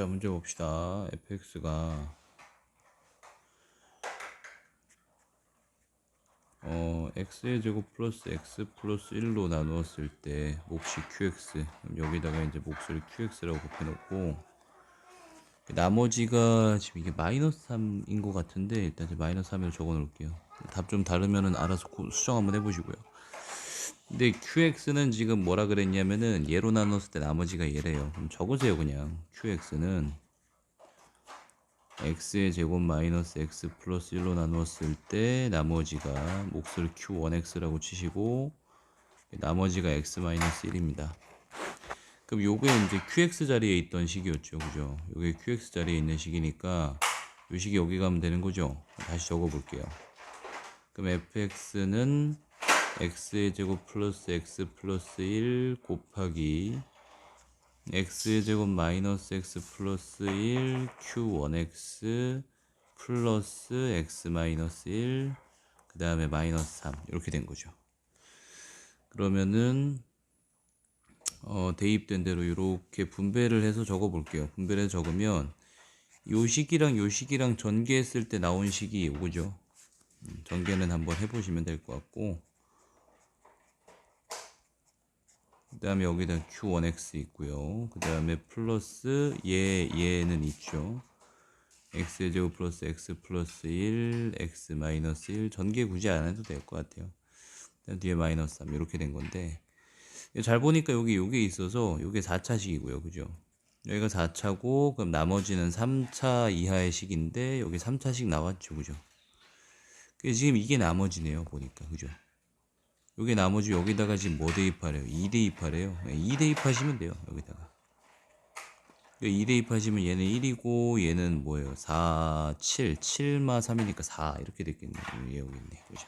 자, 문제 봅시다. fx가. 어, x의 제곱 플러스 x 플러스 1로 나누었을 때 몫이 qx. 여기다가 이제 몫을 qx라고 곱해놓고. 나머지가 지금 이게 마이너스 3인 것 같은데 일단 마이너스 3으로 적어 놓을게요. 답 좀 다르면은 알아서 고- 수정 한번 해보시고요 근데 qx는 지금 뭐라 그랬냐면은 얘로 나눴을 때 나머지가 얘래요 그럼 적으세요 그냥 qx는 x의 제곱 마이너스 x 플러스 1로 나누었을 때 나머지가 몫을 q1x라고 치시고 나머지가 x 마이너스 1입니다. 그럼 요게 이제 qx 자리에 있던 식이었죠. 그죠? 요게 qx 자리에 있는 식이니까 요 식이 여기 가면 되는 거죠. 다시 적어 볼게요. 그럼 fx는 x의 제곱 플러스 x 플러스 1 곱하기 x의 제곱 마이너스 x 플러스 1 q1x 플러스 x 마이너스 1 그 다음에 마이너스 3 이렇게 된 거죠. 그러면은 어, 대입된 대로 이렇게 분배를 해서 적어 볼게요. 분배를 적으면 요 식이랑 요 식이랑 전개했을 때 나온 식이 요거죠. 음, 전개는 한번 해보시면 될 것 같고 그 다음에 여기다 q1x 있고요. 그 다음에 플러스 얘 얘는 있죠. x의 제곱 플러스 x 플러스 1 x 마이너스 1 전개 굳이 안 해도 될 것 같아요. 뒤에 마이너스 3 이렇게 된 건데 잘 보니까 여기 요게 있어서 요게 4차식이고요. 그죠? 여기가 4차고 그럼 나머지는 3차 이하의 식인데 여기 3차식 나왔죠. 그죠? 그래서 지금 이게 나머지네요. 보니까. 그죠? 요게 나머지 여기다가 지금 뭐 대입하래요? 2 대입하래요. 2 대입하시면 돼요. 여기다가. 2 대입하시면 얘는 1이고 얘는 뭐예요? 4, 7, 7마 3이니까 4 이렇게 됐겠네요. 여기 있네. 그죠?